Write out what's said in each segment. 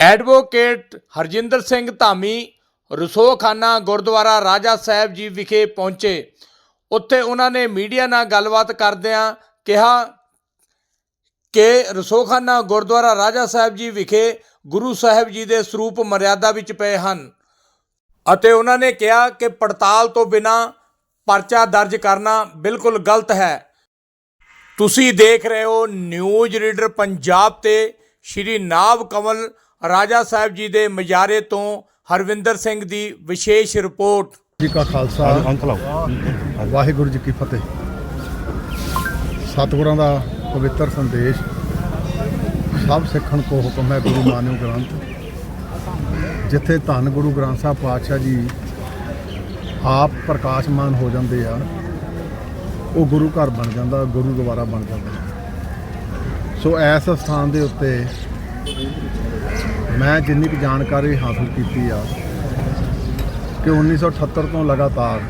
Advocate Harjinder Singh Dhami ਰਸੋਖਾਨਾ ਗੁਰਦੁਆਰਾ ਰਾਜਾ ਸਾਹਿਬ ਜੀ ਵਿਖੇ ਪਹੁੰਚੇ। ਉੱਥੇ ਉਹਨਾਂ ਨੇ ਮੀਡੀਆ ਨਾਲ ਗੱਲਬਾਤ ਕਰਦਿਆਂ ਕਿਹਾ ਕਿ ਰਸੋਖਾਨਾ ਗੁਰਦੁਆਰਾ ਰਾਜਾ ਸਾਹਿਬ ਜੀ ਵਿਖੇ ਗੁਰੂ ਸਾਹਿਬ ਜੀ ਦੇ ਸਰੂਪ ਮਰਿਆਦਾ ਵਿੱਚ ਪਏ ਹਨ ਅਤੇ ਉਹਨਾਂ ਨੇ ਕਿਹਾ ਕਿ ਪੜਤਾਲ ਤੋਂ ਬਿਨਾ ਪਰਚਾ ਦਰਜ ਕਰਨਾ ਬਿਲਕੁਲ ਗਲਤ ਹੈ। ਤੁਸੀਂ ਦੇਖ ਰਹੇ ਹੋ ਨਿਊਜ਼ ਰੀਡਰ ਪੰਜਾਬ ਤੇ ਸ਼੍ਰੀ ਨਾਭ ਕਮਲ ਰਾਜਾ ਸਾਹਿਬ ਜੀ ਦੇ ਮਜਾਰੇ ਤੋਂ ਹਰਵਿੰਦਰ ਸਿੰਘ ਦੀ ਵਿਸ਼ੇਸ਼ ਰਿਪੋਰਟ। ਜੀ ਕਾ ਖਾਲਸਾ। ਵਾਹਿਗੁਰੂ ਜੀ ਕੀ ਫਤਿਹ। ਸਤਿਗੁਰਾਂ ਦਾ ਪਵਿੱਤਰ ਸੰਦੇਸ਼। ਸਭ ਸਿੱਖਣ ਕੋ ਹੁਕਮ ਹੈ ਗੁਰੂ ਮਾਨਿਓ ਗ੍ਰੰਥ। ਜਿੱਥੇ ਧੰਨ ਗੁਰੂ ਗ੍ਰੰਥ ਸਾਹਿਬ ਪਾਤਸ਼ਾਹ ਜੀ ਆਪ ਪ੍ਰਕਾਸ਼ਮਾਨ ਹੋ ਜਾਂਦੇ ਆ ਉਹ ਗੁਰੂ ਘਰ ਬਣ ਜਾਂਦਾ ਗੁਰੂ ਦੁਆਰਾ ਬਣ ਜਾਂਦਾ। ਸੋ ਐਸ ਸਥਾਨ ਦੇ ਉੱਤੇ ਮੈਂ ਜਿੰਨੀ ਕੁ ਜਾਣਕਾਰੀ ਹਾਸਲ ਕੀਤੀ ਆ ਕਿ 1978 ਤੋਂ ਲਗਾਤਾਰ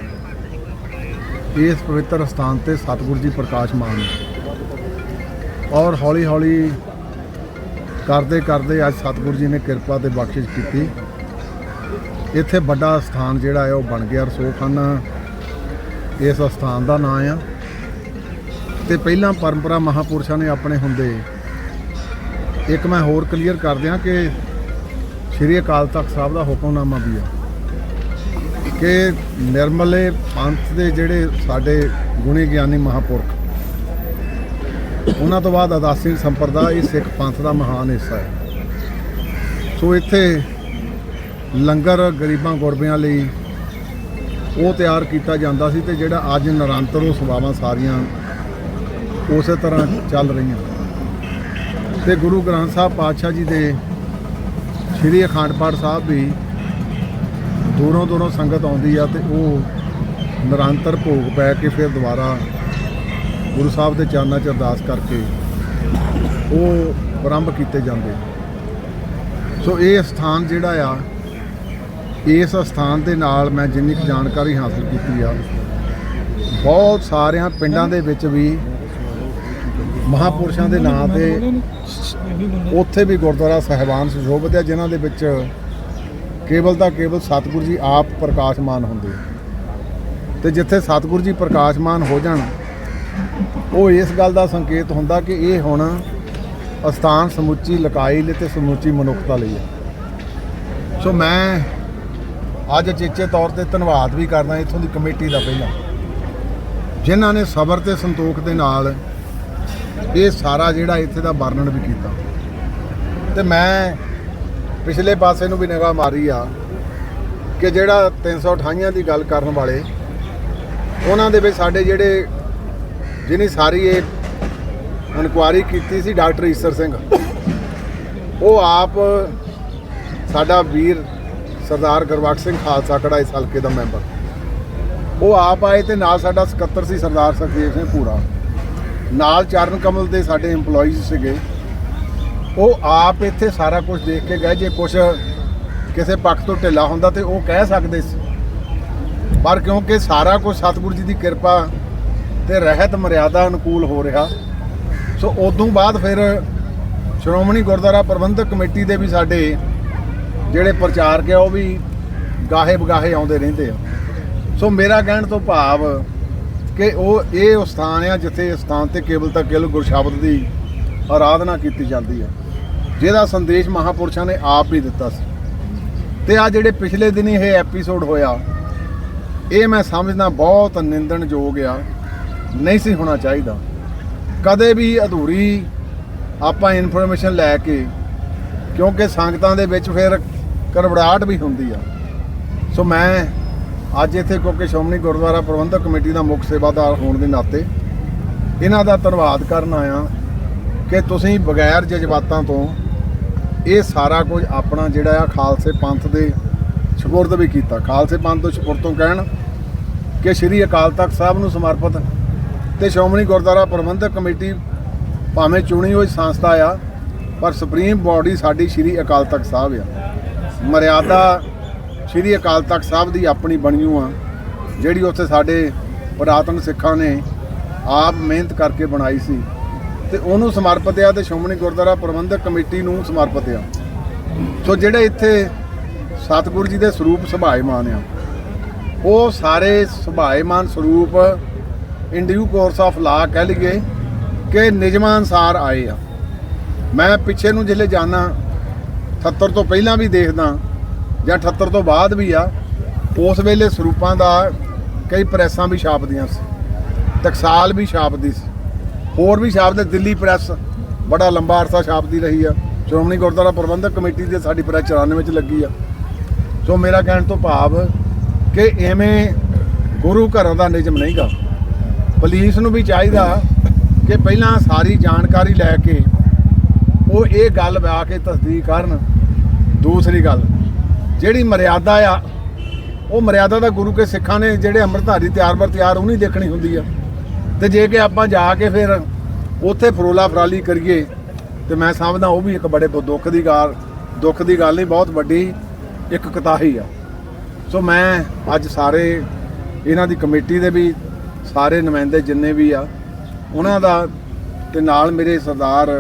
ਇਸ ਪਵਿੱਤਰ ਸਥਾਨ ਤੇ ਸਤਿਗੁਰੂ ਜੀ ਪ੍ਰਕਾਸ਼ਮਾਨ ਨੇ ਔਰ ਹੌਲੀ ਹੌਲੀ ਕਰਦੇ ਕਰਦੇ ਅੱਜ ਸਤਿਗੁਰੂ ਜੀ ਨੇ ਕਿਰਪਾ ਤੇ ਬਖਸ਼ਿਸ਼ ਕੀਤੀ। ਇੱਥੇ ਵੱਡਾ ਸਥਾਨ ਜਿਹੜਾ ਹੈ ਉਹ ਬਣ ਗਿਆ ਰਸੋਖਾਨਾ। ਇਸ ਸਥਾਨ ਦਾ ਨਾਂ ਆ। ਤੇ ਪਹਿਲਾਂ ਪਰੰਪਰਾ ਮਹਾਪੁਰਸ਼ਾਂ ਨੇ ਆਪਣੇ ਹੁੰਦੇ। ਇੱਕ ਮੈਂ ਹੋਰ ਕਲੀਅਰ ਕਰ ਦਿਆਂ ਕਿ ਸ਼੍ਰੀ ਅਕਾਲ ਤਖਤ ਸਾਹਿਬ ਦਾ ਹੁਕਮਨਾਮਾ ਵੀ ਹੈ ਕਿ ਨਿਰਮਲੇ ਪੰਥ ਦੇ ਜਿਹੜੇ ਸਾਡੇ ਗੁਣੀ ਗਿਆਨੀ ਮਹਾਪੁਰਖ, ਉਹਨਾਂ ਤੋਂ ਬਾਅਦ ਅਦਾਸੀ ਸੰਪਰਦਾ ਇਹ ਸਿੱਖ ਪੰਥ ਦਾ ਮਹਾਨ ਹਿੱਸਾ ਹੈ। ਸੋ ਇੱਥੇ ਲੰਗਰ ਗਰੀਬਾਂ ਗੁਰਬਿਆਂ ਲਈ ਉਹ ਤਿਆਰ ਕੀਤਾ ਜਾਂਦਾ ਸੀ ਤੇ ਜਿਹੜਾ ਅੱਜ ਨਿਰੰਤਰ ਉਹ ਸੇਵਾਵਾਂ ਸਾਰੀਆਂ ਉਸੇ ਤਰ੍ਹਾਂ ਚੱਲ ਰਹੀਆਂ। ਤੇ ਗੁਰੂ ਗ੍ਰੰਥ ਸਾਹਿਬ ਪਾਤਸ਼ਾਹ ਜੀ ਦੇ ਸ੍ਰੀ ਅਖੰਡ ਪਾਠ ਸਾਹਿਬ ਵੀ ਦੂਰੋਂ ਦੂਰੋਂ ਸੰਗਤ ਆਉਂਦੀ ਆ ਤੇ ਉਹ ਨਿਰੰਤਰ ਭੋਗ ਪੈ ਕੇ ਫਿਰ ਦੁਬਾਰਾ ਗੁਰੂ ਸਾਹਿਬ ਦੇ ਚਰਨਾਂ 'ਚ ਅਰਦਾਸ ਕਰਕੇ ਉਹ ਪ੍ਰਾਰੰਭ ਕੀਤੇ ਜਾਂਦੇ। ਸੋ ਇਹ ਸਥਾਨ ਜਿਹੜਾ ਆ, ਇਸ ਸਥਾਨ ਦੇ ਨਾਲ ਮੈਂ ਜਿੰਨੀ ਕੁ ਜਾਣਕਾਰੀ ਹਾਸਲ ਕੀਤੀ ਆ, ਬਹੁਤ ਸਾਰਿਆਂ ਪਿੰਡਾਂ ਦੇ ਵਿੱਚ ਵੀ ਮਹਾਪੁਰਸ਼ਾਂ ਦੇ ਨਾਂ ਤੇ ਉੱਥੇ ਵੀ ਗੁਰਦੁਆਰਾ ਸਾਹਿਬਾਨ ਸੁਸ਼ੋਭਿਤ ਆ ਜਿਨ੍ਹਾਂ ਦੇ ਵਿੱਚ ਕੇਵਲ ਤਾਂ ਕੇਵਲ ਸਤਿਗੁਰੂ ਜੀ ਆਪ ਪ੍ਰਕਾਸ਼ਮਾਨ ਹੁੰਦੇ ਆ। ਤੇ ਜਿੱਥੇ ਸਤਿਗੁਰੂ ਜੀ ਪ੍ਰਕਾਸ਼ਮਾਨ ਹੋ ਜਾਣ, ਉਹ ਇਸ ਗੱਲ ਦਾ ਸੰਕੇਤ ਹੁੰਦਾ ਕਿ ਇਹ ਹੁਣ ਅਸਥਾਨ ਸਮੁੱਚੀ ਲਕਾਈ ਲਈ ਤੇ ਸਮੁੱਚੀ ਮਨੁੱਖਤਾ ਲਈ ਹੈ ਸੋ ਮੈਂ ਅੱਜ ਚੇਚੇ ਤੌਰ ਤੇ ਧੰਨਵਾਦ ਵੀ ਕਰਦਾ ਇੱਥੋਂ ਦੀ ਕਮੇਟੀ ਦਾ ਪਹਿਲਾਂ ਜਿਨ੍ਹਾਂ ਨੇ ਸਬਰ ਤੇ ਸੰਤੋਖ ਦੇ ਨਾਲ ਇਹ ਸਾਰਾ ਜਿਹੜਾ ਇੱਥੇ ਦਾ ਵਰਣਨ ਵੀ ਕੀਤਾ। ਤੇ ਮੈਂ ਪਿਛਲੇ ਪਾਸੇ ਨੂੰ ਵੀ ਨਿਗਾਹ ਮਾਰੀ ਆ ਕਿ ਜਿਹੜਾ 328 ਦੀ ਗੱਲ ਕਰਨ ਵਾਲੇ, ਉਹਨਾਂ ਦੇ ਵਿੱਚ ਸਾਡੇ ਜਿਹੜੇ ਜਿਹਨੇ ਸਾਰੀ ਇਹ ਇਨਕੁਆਰੀ ਕੀਤੀ ਸੀ ਡਾਕਟਰ ਈਸਰ ਸਿੰਘ, ਉਹ ਆਪ ਸਾਡਾ ਵੀਰ ਸਰਦਾਰ ਗੁਰਬਖਸ਼ ਸਿੰਘ ਖਾਲਸਾ ਕੜਾ ਇਸ ਹਲਕੇ ਦਾ ਮੈਂਬਰ। ਉਹ ਆਪ ਆਏ ਤੇ ਨਾਲ ਸਾਡਾ ਸਕੱਤਰ ਸੀ ਸਰਦਾਰ ਸੁਖਦੇਵ ਸਿੰਘ ਪੂਰਾ ਨਾਲ ਚਰਨ ਕਮਲ ਦੇ ਸਾਡੇ EMPLOYEES ਸੀਗੇ। ਉਹ ਆਪ ਇੱਥੇ ਸਾਰਾ ਕੁਝ ਦੇਖ ਕੇ ਗਏ। ਜੇ ਕੁਝ ਕਿਸੇ ਪੱਖ ਤੋਂ ਢਿੱਲਾ ਹੁੰਦਾ ਤੇ ਉਹ ਕਹਿ ਸਕਦੇ ਸੀ। ਪਰ ਕਿਉਂਕਿ ਸਾਰਾ ਕੁਝ ਸਤਿਗੁਰੂ ਜੀ ਦੀ ਕਿਰਪਾ ਤੇ ਰਹਿਤ ਮਰਿਆਦਾ ਅਨੁਕੂਲ ਹੋ ਰਿਹਾ। ਸੋ ਉਦੋਂ ਬਾਅਦ ਫਿਰ ਸ਼੍ਰੋਮਣੀ ਗੁਰਦੁਆਰਾ ਪ੍ਰਬੰਧਕ ਕਮੇਟੀ ਦੇ ਵੀ ਸਾਡੇ ਜਿਹੜੇ ਪ੍ਰਚਾਰਕ ਆ, ਉਹ ਵੀ ਗਾਹੇ ਬਗਾਹੇ ਆਉਂਦੇ ਰਹਿੰਦੇ ਆ। ਸੋ ਮੇਰਾ ਕਹਿਣ ਤੋਂ ਭਾਵ ਕਿ ਉਹ ਇਹ ਉਹ ਸਥਾਨ ਆ ਜਿੱਥੇ ਇਸ ਸਥਾਨ ਤੇ ਕੇਵਲ ਤਾਂ ਕੇਵਲ ਗੁਰਸ਼ਬਦ ਦੀ ਆਰਾਧਨਾ ਕੀਤੀ ਜਾਂਦੀ ਹੈ ਜਿਹਦਾ ਸੰਦੇਸ਼ ਮਹਾਪੁਰਸ਼ਾਂ ਨੇ ਆਪ ਹੀ ਦਿੱਤਾ ਸੀ। ਤੇ ਆ ਜਿਹੜੇ ਪਿਛਲੇ ਦਿਨੀ ਇਹ ਐਪੀਸੋਡ ਹੋਇਆ, ਇਹ ਮੈਂ ਸਮਝਦਾ ਬਹੁਤ ਨਿੰਦਣਯੋਗ ਆ, ਨਹੀਂ ਸੀ ਹੋਣਾ ਚਾਹੀਦਾ। ਕਦੇ ਵੀ ਅਧੂਰੀ ਆਪਾਂ ਇਨਫੋਰਮੇਸ਼ਨ ਲੈ ਕੇ, ਕਿਉਂਕਿ ਸੰਗਤਾਂ ਦੇ ਵਿੱਚ ਫਿਰ ਕਰਵੜਾਹਟ ਵੀ ਹੁੰਦੀ ਆ। ਸੋ ਮੈਂ ਅੱਜ ਇੱਥੇ ਕਿਉਂਕਿ ਸ਼੍ਰੋਮਣੀ ਗੁਰਦੁਆਰਾ ਪ੍ਰਬੰਧਕ ਕਮੇਟੀ ਦਾ ਮੁੱਖ ਸੇਵਾਦਾਰ ਹੋਣ ਦੇ ਨਾਤੇ ਇਹਨਾਂ ਦਾ ਧੰਨਵਾਦ ਕਰਨ ਆਇਆ ਕਿ ਤੁਸੀਂ ਬਗੈਰ ਜਜ਼ਬਾਤਾਂ ਤੋਂ ਇਹ ਸਾਰਾ ਕੁਝ ਆਪਣਾ ਜਿਹੜਾ ਆ ਖਾਲਸੇ ਪੰਥ ਦੇ ਸਪੁਰਦ ਵੀ ਕੀਤਾ। ਖਾਲਸੇ ਪੰਥ ਤੋਂ ਸਪੁਰਦ ਤੋਂ ਕਹਿਣ ਕਿ ਸ੍ਰੀ ਅਕਾਲ ਤਖਤ ਸਾਹਿਬ ਨੂੰ ਸਮਰਪਿਤ ਤੇ ਸ਼੍ਰੋਮਣੀ ਗੁਰਦੁਆਰਾ ਪ੍ਰਬੰਧਕ ਕਮੇਟੀ ਭਾਵੇਂ ਚੁਣੀ ਹੋਈ ਸੰਸਥਾ ਆ, ਪਰ ਸੁਪਰੀਮ ਬਾਡੀ ਸਾਡੀ ਸ੍ਰੀ ਅਕਾਲ ਤਖਤ ਸਾਹਿਬ ਆ। ਮਰਿਆਦਾ ਸ੍ਰੀ ਅਕਾਲ ਤਖਤ ਸਾਹਿਬ ਦੀ ਆਪਣੀ ਬਣੀਓ ਆ ਜਿਹੜੀ ਉੱਥੇ ਸਾਡੇ ਪੁਰਾਤਨ ਸਿੱਖਾਂ ਨੇ ਆਪ ਮਿਹਨਤ ਕਰਕੇ ਬਣਾਈ ਸੀ ਤੇ ਉਹਨੂੰ ਸਮਰਪਿਤ ਆ ਤੇ ਸ਼੍ਰੋਮਣੀ ਗੁਰਦੁਆਰਾ ਪ੍ਰਬੰਧਕ ਕਮੇਟੀ ਨੂੰ ਸਮਰਪਿਤ ਆ ਸੋ ਜਿਹੜੇ ਇੱਥੇ ਸਤਿਗੁਰੂ ਜੀ ਦੇ ਸਰੂਪ ਸੁਭਾਏਮਾਨ ਆ, ਉਹ ਸਾਰੇ ਸੁਭਾਏਮਾਨ ਸਰੂਪ ਇਨ ਡਿਊ ਕੋਰਸ ਆਫ ਲਾ ਕਹਿ ਲਈਏ ਕਿ ਨਿਯਮਾਂ ਅਨਸਾਰ ਆਏ ਆ। ਮੈਂ ਪਿੱਛੇ ਨੂੰ ਜਿਲੇ ਜਾਣਾ 78 ਤੋਂ ਪਹਿਲਾਂ ਵੀ ਦੇਖਦਾ ਜਾਂ 78 ਤੋਂ ਬਾਅਦ ਵੀ ਆ, ਉਸ ਵੇਲੇ ਸਰੂਪਾਂ ਦਾ ਕਈ ਪ੍ਰੈਸਾਂ ਵੀ ਛਾਪਦੀਆਂ ਸੀ। ਟਕਸਾਲ ਵੀ ਛਾਪਦੀ ਸੀ। ਹੋਰ ਵੀ ਛਾਪਦੇ, ਦਿੱਲੀ ਪ੍ਰੈਸ ਬੜਾ ਲੰਬਾ ਅਰਸਾ ਛਾਪਦੀ ਰਹੀ ਆ। ਸ਼੍ਰੋਮਣੀ ਗੁਰਦੁਆਰਾ ਪ੍ਰਬੰਧਕ ਕਮੇਟੀ ਦੇ ਸਾਡੀ ਪ੍ਰੈਸ 94 ਵਿੱਚ ਲੱਗੀ ਆ। ਸੋ ਮੇਰਾ ਕਹਿਣ ਤੋਂ ਭਾਵ ਕਿ ਐਵੇਂ ਗੁਰੂ ਘਰਾਂ ਦਾ ਨਿਯਮ ਨਹੀਂਗਾ ਪੁਲਿਸ ਨੂੰ ਵੀ ਚਾਹੀਦਾ ਕਿ ਪਹਿਲਾਂ ਸਾਰੀ ਜਾਣਕਾਰੀ ਲੈ ਕੇ ਉਹ ਇਹ ਗੱਲ ਵਿਆ ਕੇ ਤਸਦੀਕ ਕਰਨ। ਦੂਸਰੀ ਗੱਲ ਜਿਹੜੀ ਮਰਿਆਦਾ ਆ, ਉਹ ਮਰਿਆਦਾ ਦਾ ਗੁਰੂ ਕੇ ਸਿੱਖਾਂ ਨੇ ਜਿਹੜੇ ਅੰਮ੍ਰਿਤਧਾਰੀ ਤਿਆਰ ਬਰ ਤਿਆਰ, ਉਹ ਨਹੀਂ ਦੇਖਣੀ ਹੁੰਦੀ ਆ। ਤੇ ਜੇ ਕਿ ਆਪਾਂ ਜਾ ਕੇ ਫਿਰ ਉੱਥੇ ਫਰੋਲਾ ਫਰਾਲੀ ਕਰੀਏ, ਤੇ ਮੈਂ ਸਮਝਦਾ ਉਹ ਵੀ ਇੱਕ ਬੜੇ ਦੁੱਖ ਦੀ ਗੱਲ ਦੁੱਖ ਦੀ ਗੱਲ ਨਹੀਂ, ਬਹੁਤ ਵੱਡੀ ਇੱਕ ਕਤਾਹੀ ਆ। ਸੋ ਮੈਂ ਅੱਜ ਸਾਰੇ ਇਹਨਾਂ ਦੀ ਕਮੇਟੀ ਦੇ ਵੀ, ਸਾਰੇ ਨੁਮਾਇੰਦੇ ਜਿੰਨੇ ਵੀ ਆ, ਉਹਨਾਂ ਦਾ ਤੇ ਨਾਲ ਮੇਰੇ ਸਰਦਾਰ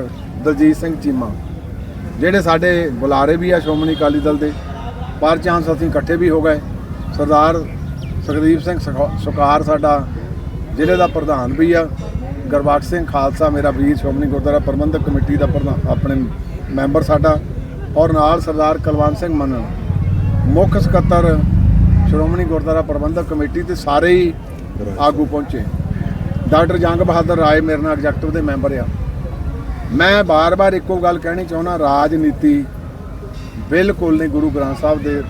ਦਲਜੀਤ ਸਿੰਘ ਚੀਮਾ, ਜਿਹੜੇ ਸਾਡੇ ਬੁਲਾਰੇ ਵੀ ਆ ਸ਼੍ਰੋਮਣੀ ਅਕਾਲੀ ਦਲ ਦੇ ਪਰ ਚਾਂਸ ਅਸੀਂ ਇਕੱਠੇ ਵੀ ਹੋ ਗਏ। ਸਰਦਾਰ ਸੁਖਦੀਪ ਸਿੰਘ ਸੁਖਾ- ਸੁਕਾਰ ਸਾਡਾ ਜ਼ਿਲ੍ਹੇ ਦਾ ਪ੍ਰਧਾਨ ਵੀ ਆ। ਗੁਰਬਖਸ਼ ਸਿੰਘ ਖਾਲਸਾ ਮੇਰਾ ਵੀਰ ਸ਼੍ਰੋਮਣੀ ਗੁਰਦੁਆਰਾ ਪ੍ਰਬੰਧਕ ਕਮੇਟੀ ਦਾ ਪ੍ਰਧਾਨ ਆਪਣੇ ਮੈਂਬਰ ਸਾਡਾ ਔਰ ਨਾਲ ਸਰਦਾਰ ਕੁਲਵੰਤ ਸਿੰਘ ਮੰਨਣ। ਮੁੱਖ ਸਕੱਤਰ ਸ਼੍ਰੋਮਣੀ ਗੁਰਦੁਆਰਾ ਪ੍ਰਬੰਧਕ ਕਮੇਟੀ ਤੇ ਸਾਰੇ ਹੀ ਆਗੂ ਪਹੁੰਚੇ। ਡਾਕਟਰ ਜੰਗ ਬਹਾਦਰ ਰਾਏ ਮੇਰੇ ਨਾਲ ਐਗਜ਼ੈਕਟਿਵ ਦੇ ਮੈਂਬਰ ਆ। ਮੈਂ ਬਾਰ-ਬਾਰ ਇੱਕੋ ਗੱਲ ਕਹਿਣੀ ਚਾਹੁੰਦਾ, ਰਾਜਨੀਤੀ ਬਿਲਕੁਲ ਨਹੀਂ ਗੁਰੂ ਗ੍ਰੰਥ ਸਾਹਿਬ ਦੇ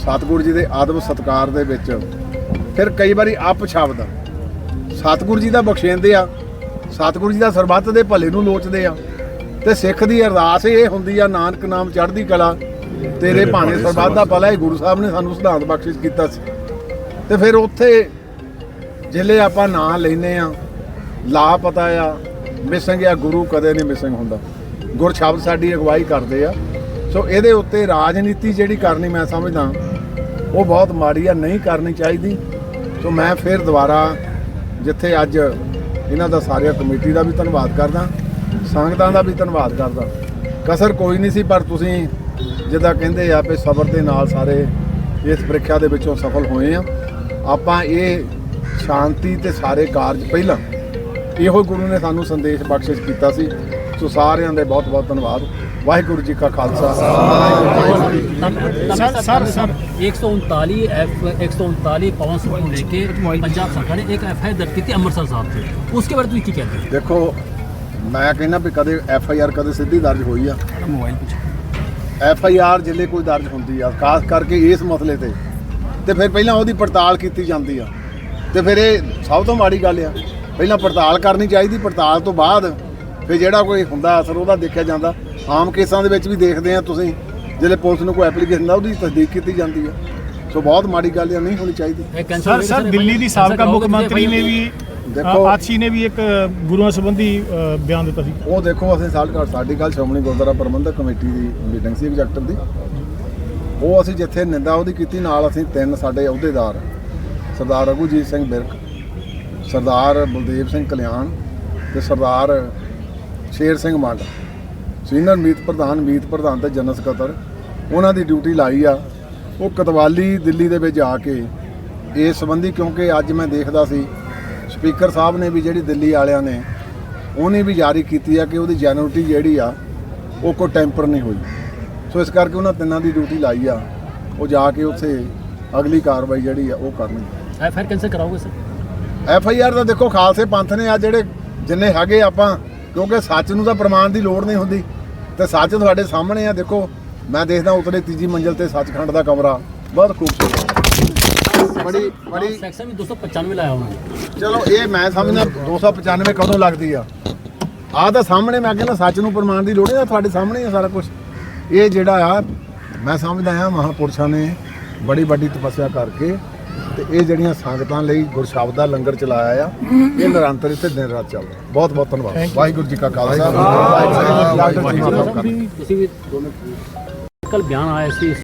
ਸਤਿਗੁਰੂ ਜੀ ਦੇ ਆਦਬ ਸਤਕਾਰ ਦੇ ਵਿੱਚ। ਫਿਰ ਕਈ ਵਾਰੀ ਅਪ ਸ਼ਬਦ ਸਤਿਗੁਰੂ ਜੀ ਦਾ ਬਖਸ਼ੇਂਦੇ ਆ ਸਤਿਗੁਰੂ ਜੀ ਦਾ ਸਰਬੱਤ ਦੇ ਭਲੇ ਨੂੰ ਲੋਚਦੇ ਆ। ਤੇ ਸਿੱਖ ਦੀ ਅਰਦਾਸ ਇਹ ਹੁੰਦੀ ਆ ਨਾਨਕ ਨਾਮ ਚੜ੍ਹਦੀ ਕਲਾ ਤੇਰੇ ਭਾਣੇ ਸਰਬੱਤ ਦਾ ਭਲਾ ਇਹ ਗੁਰੂ ਸਾਹਿਬ ਨੇ ਸਾਨੂੰ ਸਿਧਾਂਤ ਬਖਸ਼ਿਸ਼ ਕੀਤਾ ਸੀ। ਤੇ ਫਿਰ ਉੱਥੇ ਜਿਲੇ ਆਪਾਂ ਨਾਂ ਲੈਨੇ ਆ ਲਾ ਪਤਾ ਆ ਮਿਸਿੰਗ ਆ ਗੁਰੂ ਕਦੇ ਨਹੀਂ ਮਿਸਿੰਗ ਹੁੰਦਾ। ਗੁਰ ਸ਼ਬਦ ਸਾਡੀ ਅਗਵਾਈ ਕਰਦੇ ਆ। ਸੋ ਇਹਦੇ ਉੱਤੇ ਰਾਜਨੀਤੀ ਜਿਹੜੀ ਕਰਨੀ ਮੈਂ ਸਮਝਦਾ, ਉਹ ਬਹੁਤ ਮਾੜੀ ਆ, ਨਹੀਂ ਕਰਨੀ ਚਾਹੀਦੀ। ਸੋ ਮੈਂ ਫਿਰ ਦੁਬਾਰਾ ਜਿੱਥੇ ਅੱਜ ਇਹਨਾਂ ਦਾ ਸਾਰਿਆਂ ਕਮੇਟੀ ਦਾ ਵੀ ਧੰਨਵਾਦ ਕਰਦਾ, ਸੰਗਤਾਂ ਦਾ ਵੀ ਧੰਨਵਾਦ ਕਰਦਾ। ਕਸਰ ਕੋਈ ਨਹੀਂ ਸੀ, ਪਰ ਤੁਸੀਂ ਜਿੱਦਾਂ ਕਹਿੰਦੇ ਆ ਵੀ ਸਬਰ ਦੇ ਨਾਲ ਸਾਰੇ ਇਸ ਪ੍ਰੀਖਿਆ ਦੇ ਵਿੱਚੋਂ ਸਫਲ ਹੋਏ ਆ। ਆਪਾਂ ਇਹ ਸ਼ਾਂਤੀ ਤੇ ਸਾਰੇ ਕਾਰਜ ਪਹਿਲਾਂ ਇਹੋ ਗੁਰੂ ਨੇ ਸਾਨੂੰ ਸੰਦੇਸ਼ ਬਖਸ਼ਿਸ਼ ਕੀਤਾ ਸੀ। ਸੋ ਸਾਰਿਆਂ ਦੇ ਬਹੁਤ ਬਹੁਤ ਧੰਨਵਾਦ। ਵਾਹਿਗੁਰੂ ਜੀ ਕਾ ਖਾਲਸਾ ਵਾਹਿਗੁਰੂ ਜੀ ਕੀ ਫਤਿਹ। सर सर सर एक सौ उनतालीस एफ एक सौ उनतालीस पवन सिंह को लेके पंजाब सरकार ने एक एफ आई दर्ज की थी अमृतसर साहब से उसके बारे में की कहते हैं ਦੇਖੋ ਮੈਂ ਕਹਿੰਦਾ ਵੀ ਕਦੇ ਐਫ ਆਈ ਆਰ ਕਦੇ ਸਿੱਧੀ ਦਰਜ ਹੋਈ ਆ मोबाइल ਐਫ ਆਈ ਆਰ ਜਿੱਲੇ ਕੋਈ ਦਰਜ ਹੁੰਦੀ ਆ ਖਾਸ ਕਰਕੇ ਇਸ ਮਸਲੇ ਤੇ ਤੇ ਫਿਰ ਪਹਿਲਾਂ ਉਹਦੀ ਪੜਤਾਲ ਕੀਤੀ ਜਾਂਦੀ ਆ ਤੇ ਫਿਰ ਇਹ ਸਭ ਤੋਂ ਮਾੜੀ ਗੱਲ ਆ ਪਹਿਲਾਂ ਪੜਤਾਲ ਕਰਨੀ ਚਾਹੀਦੀ ਪੜਤਾਲ ਤੋਂ ਬਾਅਦ ਫਿਰ ਜਿਹੜਾ ਕੋਈ ਹੁੰਦਾ ਅਸਰ ਉਹਦਾ ਦੇਖਿਆ ਜਾਂਦਾ ਆਮ ਕੇਸਾਂ ਦੇ ਵਿੱਚ ਵੀ ਦੇਖਦੇ ਆ ਤੁਸੀਂ ਜਿਹੜੇ ਪੁਲਿਸ ਨੂੰ ਕੋਈ ਐਪਲੀਕੇਸ਼ਨ ਦਾ ਉਹਦੀ ਤਸਦੀਕ ਕੀਤੀ ਜਾਂਦੀ ਹੈ ਸੋ ਬਹੁਤ ਮਾੜੀ ਗੱਲ ਇਹ ਨਹੀਂ ਹੋਣੀ ਚਾਹੀਦੀ। ਸਰ ਸਰ ਦਿੱਲੀ ਦੀ ਸਾਬਕਾ ਮੁੱਖ ਮੰਤਰੀ ਨੇ ਵੀ ਦੇਖੋ। ਆਛੀ ਨੇ ਵੀ ਇੱਕ ਗੁਰੂਆਂ ਸੰਬੰਧੀ ਬਿਆਨ ਦਿੱਤਾ ਸੀ। ਉਹ ਦੇਖੋ ਅਸੀਂ ਸਾਲਕਾਰ ਸਾਡੀ ਗੱਲ ਸ਼੍ਰੋਮਣੀ ਗੁਰਦੁਆਰਾ ਪ੍ਰਬੰਧਕ ਕਮੇਟੀ ਦੀ ਮੀਟਿੰਗ ਸੀ ਐਗਜ਼ੈਕਟਿਵ ਦੀ। ਉਹ ਅਸੀਂ ਜਿੱਥੇ ਨਿੰਦਾ ਉਹਦੀ ਕੀਤੀ ਨਾਲ ਅਸੀਂ ਤਿੰਨ ਸਾਡੇ ਅਹੁਦੇਦਾਰ ਸਰਦਾਰ ਰਘੂਜੀਤ ਸਿੰਘ ਬਿਰਕ ਸਰਦਾਰ ਬਲਦੇਵ ਸਿੰਘ ਕਲਿਆਣ ਤੇ ਸਰਦਾਰ ਸ਼ੇਰ ਸਿੰਘ ਮੰਡ। ਸੀਨੀਅਰ ਮੀਤ ਪ੍ਰਧਾਨ ਮੀਤ ਪ੍ਰਧਾਨ ਤੇ ਜਨਰਲ ਸਕੱਤਰ ਉਹਨਾਂ ਦੀ ਡਿਊਟੀ ਲਾਈ ਆ। ਉਹ ਕਤਵਾਲੀ ਦਿੱਲੀ ਦੇ ਵਿੱਚ ਜਾ ਕੇ ਇਸ ਸੰਬੰਧੀ ਕਿਉਂਕਿ ਅੱਜ ਮੈਂ ਦੇਖਦਾ ਸੀ ਸਪੀਕਰ ਸਾਹਿਬ ਨੇ ਵੀ ਜਿਹੜੀ ਦਿੱਲੀ ਵਾਲਿਆਂ ਨੇ ਉਹਨੇ ਵੀ ਜਾਰੀ ਕੀਤੀ ਆ ਕਿ ਉਹਦੀ ਜੈਨੂਟੀ ਜਿਹੜੀ ਆ ਉਹ ਕੋ ਟੈਂਪਰ ਨਹੀਂ ਹੋਈ। ਸੋ ਇਸ ਕਰਕੇ ਉਹਨਾਂ ਤਿੰਨਾਂ ਦੀ ਡਿਊਟੀ ਲਾਈ ਆ। ਉਹ ਜਾ ਕੇ ਉੱਥੇ ਅਗਲੀ ਕਾਰਵਾਈ ਜਿਹੜੀ ਆ ਉਹ ਕਰਨੀ ਐਫ ਆਈ ਆਰ ਕੈਂਸਲ ਕਰਾਓਗੇ ਸਰ? ਐਫ ਆਈ ਆਰ ਦਾ ਦੇਖੋ ਖਾਲਸੇ ਪੰਥ ਨੇ ਆ ਜਿਹੜੇ ਜਿੰਨੇ ਹੈਗੇ ਆਪਾਂ ਕਿਉਂਕਿ ਸੱਚ ਨੂੰ ਤਾਂ ਪ੍ਰਮਾਣ ਦੀ ਲੋੜ ਨਹੀਂ ਹੁੰਦੀ। ਤੇ ਸੱਚ ਤੁਹਾਡੇ ਸਾਹਮਣੇ ਆ ਦੇਖੋ ਮੈਂ ਦੇਖਦਾ ਉਤਲੇ ਤੀਜੀ ਮੰਜ਼ਲ ਤੇ ਸੱਚਖੰਡ ਦਾ ਕਮਰਾ। ਬਹੁਤ ਖੂਬਸੂਰਤ। ਬੜੀ ਬੜੀ ਸੈਕਸ਼ਨ ਵੀ 295 ਲਾਇਆ ਉਹਨਾਂ ਚਲੋ ਇਹ ਮੈਂ ਸਮਝਦਾ 295 ਕਦੋਂ ਲੱਗਦੀ ਆ? ਆ ਤਾਂ ਸਾਹਮਣੇ ਮੈਂ ਕਹਿੰਦਾ ਸੱਚ ਨੂੰ ਪ੍ਰਮਾਣ ਦੀ ਲੋੜ ਹੈ ਤੁਹਾਡੇ ਸਾਹਮਣੇ ਆ ਸਾਰਾ ਕੁਝ ਇਹ ਜਿਹੜਾ ਆ ਮੈਂ ਸਮਝਦਾ ਆ ਮਹਾਪੁਰਸ਼ਾਂ ਨੇ ਬੜੀ ਵੱਡੀ ਤਪੱਸਿਆ ਕਰਕੇ ਤੇ ਇਹ ਜਿਹੜੀਆਂ ਸੰਗਤਾਂ ਲਈ ਗੁਰਸ਼ਬਦ ਦਾ ਲੰਗਰ ਚਲਾਇਆ ਆ ਇਹ ਨਿਰੰਤਰ ਇੱਥੇ ਦਿਨ ਰਾਤ ਚੱਲਦਾ ਬਹੁਤ ਬਹੁਤ ਧੰਨਵਾਦ। ਵਾਹਿਗੁਰੂ ਜੀ ਕਾ ਖਾਲਸਾ। ਵਾਹਿਗੁਰੂ ਜੀ ਕੀ ਫਤਿਹ। ਤੁਸੀਂ ਵੀ ਕੱਲ ਬਿਆਨ ਆਇਆ ਸੀ।